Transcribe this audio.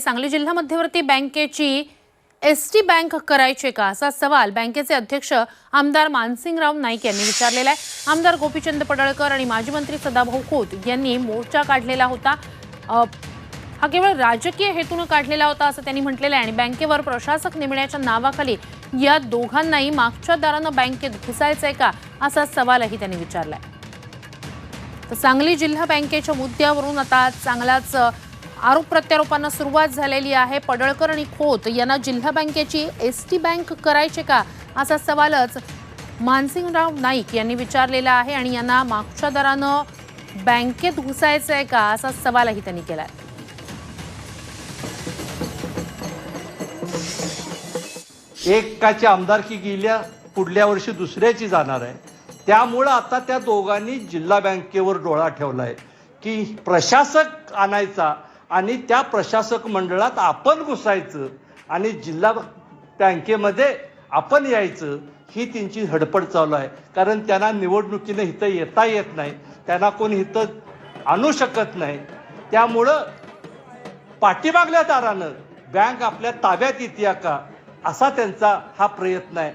सांगली जिल्हा मध्यवर्ती बँकेची एस टी बँक करायचे का? असा सवाल बँकेचे अध्यक्ष आमदार मानसिंगराव नाईक यांनी विचारलेला आहे. आमदार गोपीचंद पडळकर आणि माजी मंत्री सदाभाऊ खोत यांनी मोर्चा काढलेला होता. हा केवळ राजकीय हेतून काढलेला होता असं त्यांनी म्हटलेलं आहे आणि बँकेवर प्रशासक नेमण्याच्या नावाखाली या दोघांनाही मागच्या दारानं बँकेत घुसायचंय का? असा सवालही त्यांनी विचारलाय. तर सांगली जिल्हा बँकेच्या मुद्द्यावरून आता चांगलाच आरोप प्रत्यारोपांना सुरुवात झालेली आहे. पडळकर आणि खोत यांना जिल्हा बँकेची एस टी बँक करायचे का? असा सवालच मानसिंगराव नाईक यांनी विचारलेला आहे आणि यांना मागच्या दरानं बँकेत घुसायचं आहे का? असा सवालही त्यांनी केला आहे एकाची आमदारकी गेल्या पुढल्या वर्षी दुसऱ्याची जाणार आहे. त्यामुळं आता त्या दोघांनी जिल्हा बँकेवर डोळा ठेवलाय की प्रशासक आणायचा आणि त्या प्रशासक मंडळात आपण घुसायचं आणि जिल्हा बँकेमध्ये आपण यायचं ही त्यांची हडपड चालू आहे. कारण त्यांना निवडणुकीनं इथं येता येत नाही. त्यांना कोणी इथं आणू शकत नाही. त्यामुळं पाठीमागल्या दारानं बँक आपल्या ताब्यात येते का असा त्यांचा हा प्रयत्न आहे.